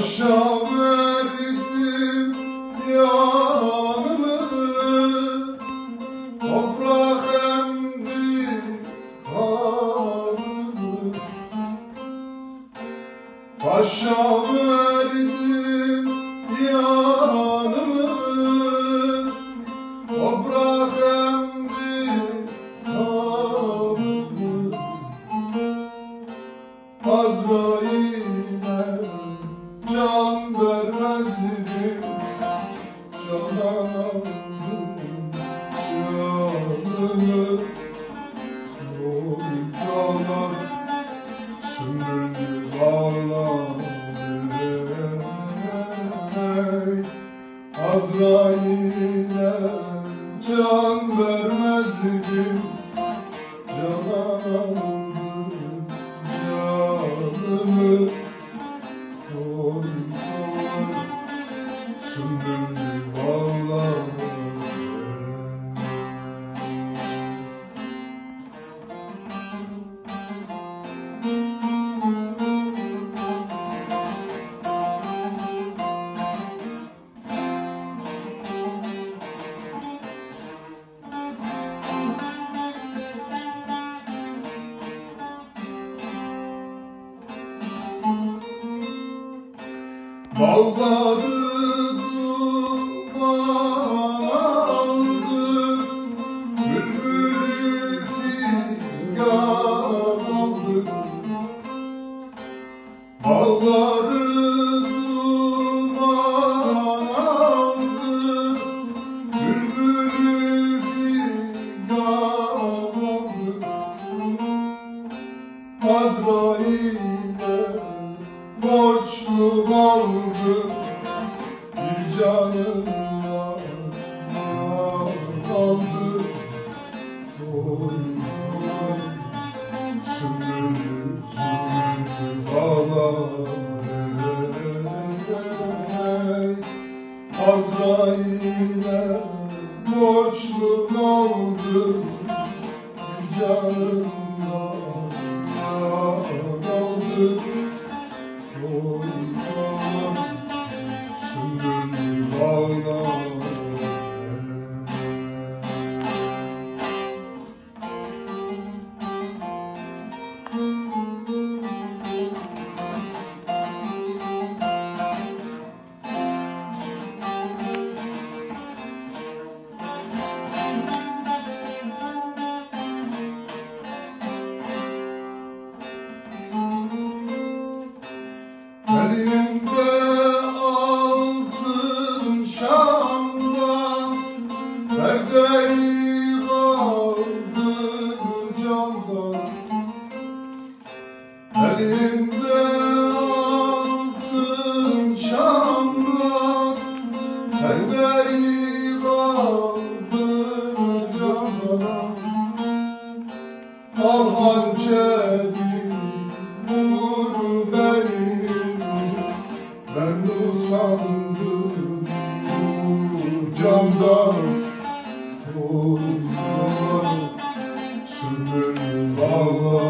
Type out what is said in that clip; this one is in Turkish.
Başa verdim yanımı Toprak emdi kanımı Başa verdim yanımı Toprak emdi kanımı Azrail'e Oy canan Sümbüllü bağlar Azrail'e can oy Sümbüllü bağlar Bağları Azrail'e borçlu Bir canım Elimde altın şamdan Perdeyi kaldı camdan. Elimde camdan Oy oy Sümbül bağlar